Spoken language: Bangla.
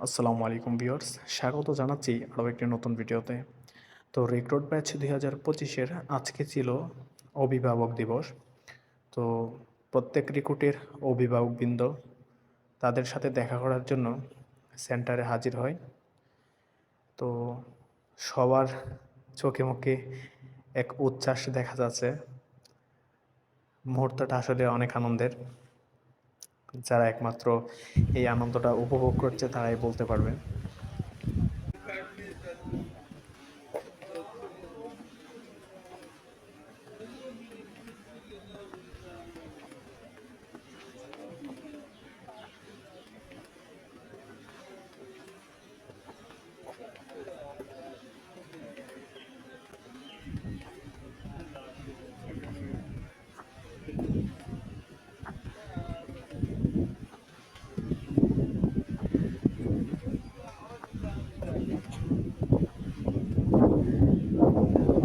আসসালামু আলাইকুম ভিউয়ার্স, স্বাগত জানাচ্ছি আরও একটি নতুন ভিডিওতে। তো রেকর্ড ব্যাচ দুই হাজার পঁচিশের আজকে ছিল অভিভাবক দিবস। তো প্রত্যেক রিক্রুটের অভিভাবকবৃন্দ তাদের সাথে দেখা করার জন্য সেন্টারে হাজির হয়। তো সবার চোখে মুখে এক উচ্ছ্বাস দেখা যাচ্ছে। মুহূর্তটা আসলে অনেক আনন্দের। যারা একমাত্র এই আনন্দটা উপভোগ করছে তারাই বলতে পারবে। Yeah.